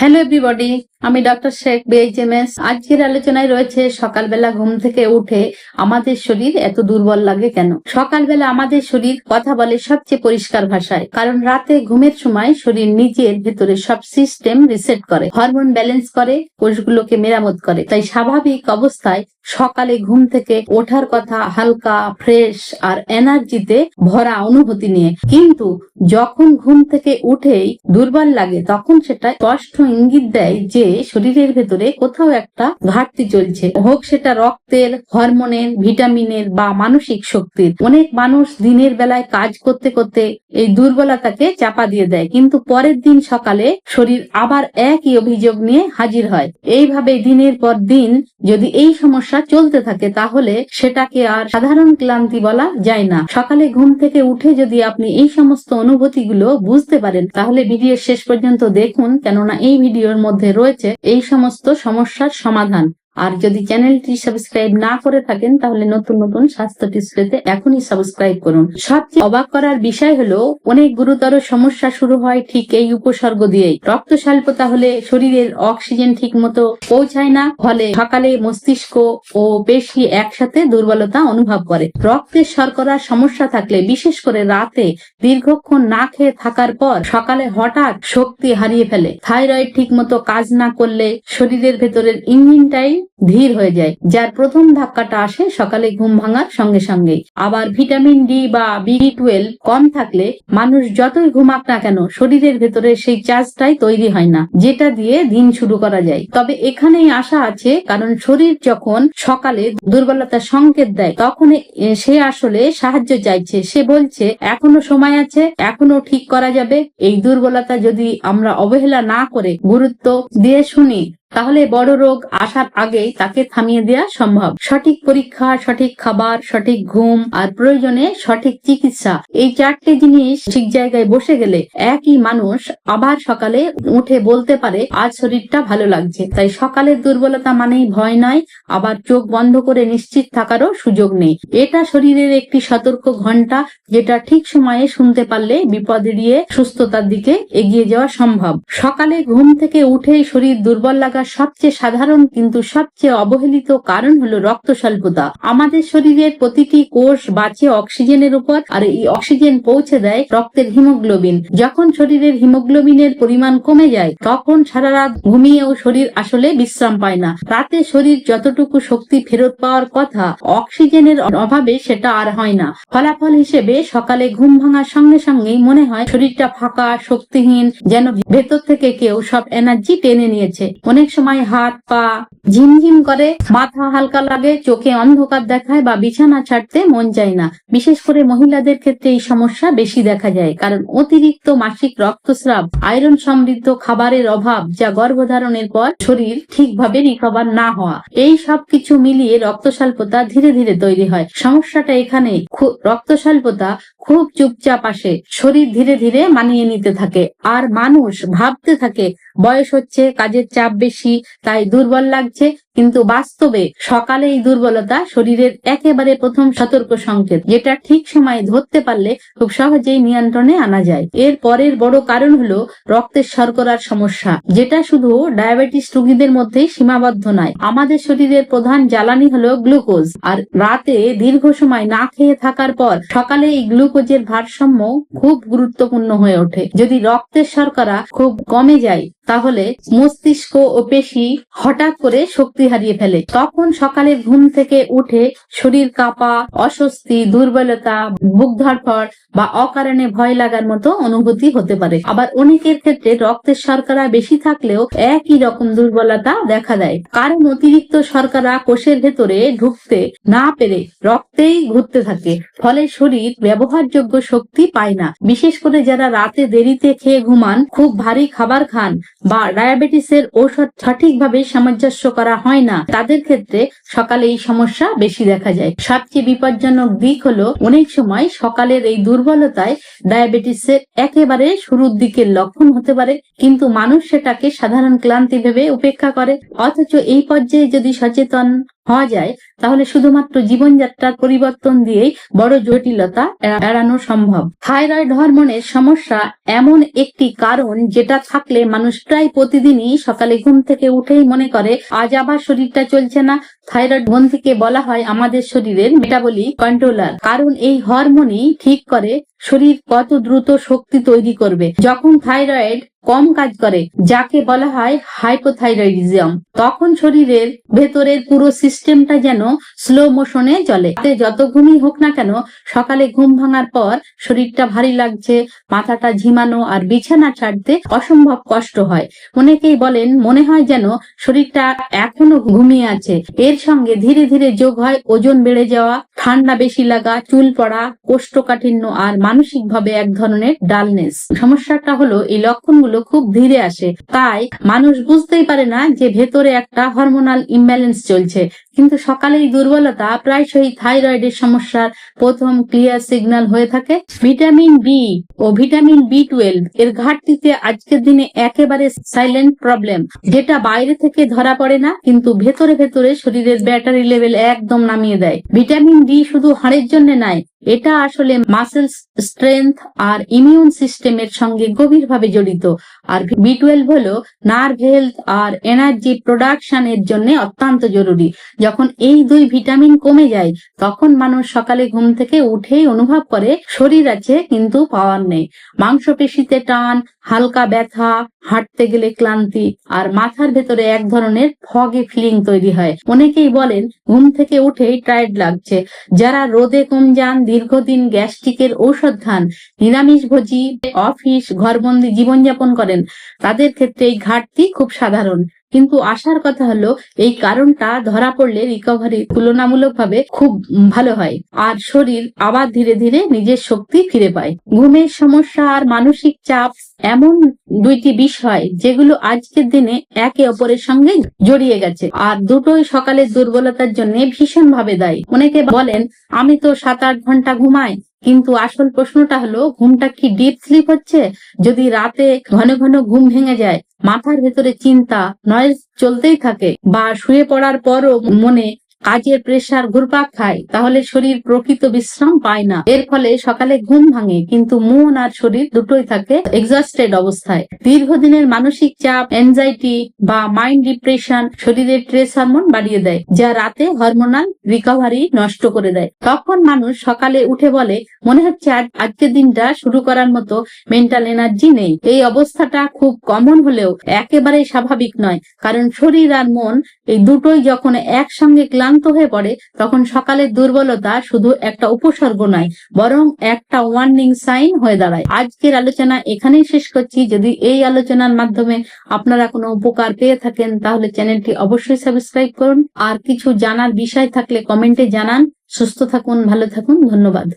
Hello everybody, আমি doctor Sheikh BHMS আজকের আলোচনায় রয়েছে, সকালবেলা ঘুম থেকে উঠে আমাদের শরীর এত দুর্বল লাগে কেন? সকালবেলা আমাদের শরীর কথা বলে সবচেয়ে পরিষ্কার ভাষায়, কারণ রাতে ঘুমের সময় শরীর নিজের ভেতরে সব সিস্টেম রিসেট করে হরমোন ব্যালেন্স করে, কোষগুলোকে মেরামত করে। তাই স্বাভাবিক অবস্থায় সকালে ঘুম থেকে ওঠার কথা হালকা ফ্রেশ আর এনার্জিতে ভরা অনুভূতি নিয়ে। কিন্তু যখন ঘুম থেকে উঠেই দুর্বল লাগে, তখন সেটা স্পষ্ট ইঙ্গিত দেয় যে শরীরের ভেতরে কোথাও একটা ঘাটতি চলছে। হোক সেটা রক্তের, হরমোনের, ভিটামিনের বা মানসিক শক্তির। অনেক মানুষ দিনের বেলায় কাজ করতে করতে এই দুর্বলতাকে চাপা দিয়ে দেয়। কিন্তু পরের দিন সকালে শরীর আবার একই অভিযোগ নিয়ে হাজির হয়। এইভাবে দিনের পর দিন যদি এই সমস্যা চলতে থাকে, তাহলে সেটাকে আর সাধারণ ক্লান্তি বলা যায় না। সকালে ঘুম থেকে উঠে যদি আপনি এই সমস্ত অনুভূতিগুলো বুঝতে পারেন, তাহলে ভিডিও শেষ পর্যন্ত দেখুন। কেননা এই ভিডিওর মধ্যে রয়েছে এই সমস্ত সমস্যার সমাধান। আর যদি চ্যানেলটি সাবস্ক্রাইব না করে থাকেন, তাহলে নতুন নতুন স্বাস্থ্য টিপস পেতে এখনই সাবস্ক্রাইব করুন। সবচেয়ে অবাক করার বিষয় হলো, অনেক গুরুতর সমস্যা শুরু হয় ঠিক এই উপসর্গ দিয়েই। রক্ত স্বল্পতা হলে শরীরের অক্সিজেন ঠিক মতো পৌঁছায় না, ফলে সকালে মস্তিষ্ক ও পেশি একসাথে দুর্বলতা অনুভব করে। রক্তের শর্করার সমস্যা থাকলে, বিশেষ করে রাতে দীর্ঘক্ষণ না খেয়ে থাকার পর সকালে হঠাৎ শক্তি হারিয়ে ফেলে। থাইরয়েড ঠিক মতো কাজ না করলে শরীরের ভেতরের ইঞ্জিনটাই ধীর হয়ে যায়, যার প্রথম ধাক্কাটা আসে সকালে ঘুম ভাঙার সঙ্গে সঙ্গে আবার ভিটামিন ডি বা বি টুয়েলভ কম থাকলে মানুষ যতই ঘুমাক না কেন, শরীরের ভেতরে সেই চার্জটাই তৈরি হয় না, যেটা দিয়ে দিন শুরু করা যায়। তবে এখানেই আশা আছে, কারণ শরীর যখন সকালে দুর্বলতার সংকেত দেয় তখন সে আসলে সাহায্য চাইছে। সে বলছে, এখনও সময় আছে, এখনও ঠিক করা যাবে। এই দুর্বলতা যদি আমরা অবহেলা না করে গুরুত্ব দিয়ে শুনি তাহলে বড় রোগ আসার আগেই তাকে থামিয়ে দেওয়া সম্ভব। সঠিক পরীক্ষা, সঠিক খাবার, সঠিক ঘুম আর প্রয়োজনে সঠিক চিকিৎসা এই চারটে জিনিস ঠিক জায়গায় বসে গেলে একই মানুষ আবার সকালে উঠে বলতে পারে, আজ শরীরটা ভালো লাগছে। তাই সকালের দুর্বলতা মানেই ভয় নয় আবার চোখ বন্ধ করে নিশ্চিত থাকারও সুযোগ নেই। এটা শরীরের একটি সতর্ক ঘণ্টা, যেটা ঠিক সময়ে শুনতে পারলে বিপদ এড়িয়ে সুস্থতার দিকে এগিয়ে যাওয়া সম্ভব। সকালে ঘুম থেকে উঠেই শরীর দুর্বল লাগার সবচেয়ে সাধারণ কিন্তু সবচেয়ে অবহেলিত কারণ হলো রক্ত স্বল্পতা আমাদের শরীরের প্রতিটি কোষ বাঁচে অক্সিজেনের উপর আর এই অক্সিজেন পৌঁছে দেয় রক্তের হিমোগ্লোবিন। যখন শরীরের হিমোগ্লোবিনের পরিমাণ কমে যায়, তখন সারা রাত ঘুমিয়েও শরীর আসলে বিশ্রাম পায় না। রাতে শরীর যতটুকু শক্তি ফেরত পাওয়ার কথা, অক্সিজেনের অভাবে সেটা আর হয় না। ফলাফল হিসেবে সকালে ঘুম ভাঙার সঙ্গে সঙ্গেই মনে হয় শরীরটা ফাঁকা, শক্তিহীন, যেন ভেতর থেকে কেউ সব এনার্জি টেনে নিয়েছে। অনেক সময় হাত পা ঝিমঝিম করে, মাথা হালকা লাগে, চোখে অন্ধকার দেখায় বা বিছানা ছাড়তে মন চায় না। বিশেষ করে মহিলাদের ক্ষেত্রে এই সমস্যা বেশি দেখা যায়, কারণ অতিরিক্ত মাসিক রক্তস্রাব, আয়রন সমৃদ্ধ খাবারের অভাব যা গর্ভধারণের পর শরীর ঠিকভাবে রিকভার না হওয়া, এই সব কিছু মিলিয়ে রক্তস্বল্পতা ধীরে ধীরে তৈরি হয়। সমস্যাটা এখানে রক্তস্বল্পতা খুব চুপচাপ আসে, শরীর ধীরে ধীরে মানিয়ে নিতে থাকে, আর মানুষ ভাবতে থাকে বয়স হচ্ছে কাজের চাপ বেশি তাই দুর্বল লাগছে। কিন্তু বাস্তবে সকালে এই দুর্বলতা শরীরের একেবারে প্রথম সতর্ক সংকেত, যেটা ঠিক সময়ে ধরতে পারলে খুব সহজেই নিয়ন্ত্রণে আনা যায়। এর পরের বড় কারণ হলো রক্তের শর্করার সমস্যা, যেটা শুধু ডায়াবেটিস রোগীদের মধ্যেই সীমাবদ্ধ নয়, আমাদের শরীরের প্রধান জ্বালানি হলো গ্লুকোজ। আর রাতে দীর্ঘ সময় না খেয়ে থাকার পর সকালে এই গ্লুকোজের ভারসাম্য খুব গুরুত্বপূর্ণ হয়ে ওঠে। যদি রক্তের শর্করা খুব কমে যায়, তাহলে মস্তিষ্ক ও পেশি হঠাৎ করে শক্তি হারিয়ে ফেলে। তখন সকালে ঘুম থেকে উঠে শরীর কাঁপা, অস্বস্তি, দুর্বলতা, বুক ধড়ফড় বা অকারণে ভয় লাগার মতো অনুভূতি হতে পারে। আবার অনেকের ক্ষেত্রে রক্তের শর্করা বেশি থাকলেও একই রকম দুর্বলতা দেখা দেয়। কারণ অতিরিক্ত শর্করা কোষের ভেতরে ঢুকতে না পেরে রক্তেই ঘুরতে থাকে, ফলে শরীর ব্যবহারযোগ্য শক্তি পায় না। বিশেষ করে যারা রাতে দেরিতে খেয়ে ঘুমান, খুব ভারী খাবার খান বা ডায়াবেটিসের ঔষধ সঠিকভাবে সামঞ্জস্য করা হয় না। তাদের ক্ষেত্রে সকালে এই সমস্যা বেশি দেখা যায়। সবচেয়ে বিপজ্জনক দিক হলো অনেক সময় সকালের এই দুর্বলতায় ডায়াবেটিসের একেবারে শুরুর দিকের লক্ষণ হতে পারে, কিন্তু মানুষ সেটাকে সাধারণ ক্লান্তি ভেবে উপেক্ষা করে। অথচ এই পর্যায়ে যদি সচেতন হওয়া যায়, তাহলে শুধুমাত্র জীবনযাত্রার পরিবর্তন দিয়েই বড় জটিলতা এড়া- এড়ানো সম্ভব। থাইরয়েড হরমোনের সমস্যা এমন একটি কারণ যেটা থাকলে মানুষ প্রায় প্রতিদিনই সকালে ঘুম থেকে উঠেই মনে করে, আজ আবার শরীরটা চলছে না। থাইরয়েড গ্রন্থিকে বলা হয় আমাদের শরীরের মেটাবলিক কন্ট্রোলার কারণ এই হরমোনই ঠিক করে শরীর কত দ্রুত শক্তি তৈরি করবে। যখন থাইরয়েড কম কাজ করে, যাকে বলা হয় হাইপোথাইরয়েডিজম তখন শরীরের ভেতরের পুরো সিস্টেমটা যেন স্লো মোশনে চলে। যত ঘুমই হোক না কেন, সকালে ঘুম ভাঙার পর শরীরটা ভারী লাগছে, মাথাটা ঝিমানো আর বিছানা ছাড়তে অসম্ভব কষ্ট হয়। অনেকেই বলেন, মনে হয় যেন শরীরটা এখনও ঘুমিয়ে আছে। এর সঙ্গে ধীরে ধীরে যোগ হয় ওজন বেড়ে যাওয়া ঠান্ডা বেশি লাগা, চুল পড়া, কোষ্ঠকাঠিন্য আর মানসিকভাবে এক ধরনের ডালনেস। সমস্যাটা হলো এই লক্ষণগুলো খুব ধীরে আসে। তাই মানুষ বুঝতেই পারে না যে ভেতরে একটা হরমোনাল ইমব্যালেন্স চলছে। কিন্তু সকালে এই দুর্বলতা প্রায়শই থাইরয়েডের সমস্যার প্রথম ক্লিয়ার সিগন্যাল হয়ে থাকে। ভিটামিন বি ও ভিটামিন বি টুয়েলভ এর ঘাটতিতে আজকের দিনে একেবারে সাইলেন্ট প্রবলেম যেটা বাইরে থেকে ধরা পড়ে না, কিন্তু ভেতরে ভেতরে শরীরের ব্যাটারি লেভেল একদম নামিয়ে দেয়। ভিটামিন ডি শুধু হাড়ের জন্য নাই এটা আসলে মাসেল স্ট্রেংথ আর ইমিউন সিস্টেমের সঙ্গে গভীরভাবে জড়িত। আর বি টুয়েলভ হলো নার্ভ হেলথ আর এনার্জি প্রোডাকশনের জন্য অত্যন্ত জরুরি। যখন এই দুই ভিটামিন কমে যায়, তখন মানুষ সকালে ঘুম থেকে উঠেই অনুভব করে, শরীর আছে কিন্তু পাওয়ার নেই। মাংসপেশিতে টান, হালকা ব্যথা, হাঁটতে গেলে ক্লান্তি, আর মাথার ভেতরে এক ধরনের ফগে ফিলিং তৈরি হয়। অনেকেই বলেন, ঘুম থেকে উঠেই টায়ার্ড লাগছে। যারা রোদে কম যান, দীর্ঘদিন গ্যাস্ট্রিকের ঔষধ খান, নিরামিষ ভোজি, অফিস, ঘরবন্দি জীবনযাপন করেন, তাদের ক্ষেত্রে এই ঘাটতি খুব সাধারণ। কিন্তু আসার কথা হলো, এই কারণটা ধরা পড়লে রিকভারি তুলনামূলকভাবে খুব ভালো হয়। আর শরীর আবার ধীরে ধীরে নিজের শক্তি ফিরে পায়। ঘুমের সমস্যা আর মানসিক চাপ এমন দুইটি বিষয় যেগুলো আজকের দিনে একে অপরের সঙ্গে জড়িয়ে গেছে। আর দুটোই সকালের দুর্বলতার জন্য ভীষণ ভাবে দায়ী। অনেকে বলেন, আমি তো সাত আট ঘণ্টা ঘুমাই কিন্তু আসল প্রশ্নটা হলো, ঘুমটা কি ডিপ স্লিপ হচ্ছে? যদি রাতে ঘন ঘন ঘুম ভেঙে যায়, মাথার ভেতরে চিন্তা নয়েজ চলতেই থাকে, বা শুয়ে পড়ার পরও মনে কাজের প্রেসার ঘুরপাক খায়, তাহলে শরীর প্রকৃত বিশ্রাম পায় না। এর ফলে সকালে ঘুম ভাঙে, কিন্তু মন আর শরীর দুটোই থাকে এক্সস্টেড অবস্থায়। দীর্ঘদিনের মানসিক চাপ এনজাইটি বা মাইন্ড ডিপ্রেশন শরীরের ট্রেস হরমোন বাড়িয়ে দেয়, যা রাতে হরমোনাল রিকভারি নষ্ট করে দেয়। তখন মানুষ সকালে উঠে বলে, মনে হচ্ছে আজ আজকের দিনটা শুরু করার মতো মেন্টাল এনার্জি নেই। এই অবস্থাটা খুব কমন হলেও একেবারে স্বাভাবিক নয়, কারণ শরীর আর মন এই দুটোই যখন একসঙ্গে ক্লান্ত হয়ে পড়ে, তখন সকালের দুর্বলতা শুধু একটা উপসর্গ নয়, বরং একটা ওয়ার্নিং সাইন হয়ে দাঁড়ায়। আজকের আলোচনা এখানেই শেষ করছি। যদি এই আলোচনার মাধ্যমে আপনারা কোনো উপকার পেয়ে থাকেন, তাহলে চ্যানেলটি অবশ্যই সাবস্ক্রাইব করুন। আর কিছু জানার বিষয় থাকলে কমেন্টে জানান। সুস্থ থাকুন, ভালো থাকুন, ধন্যবাদ।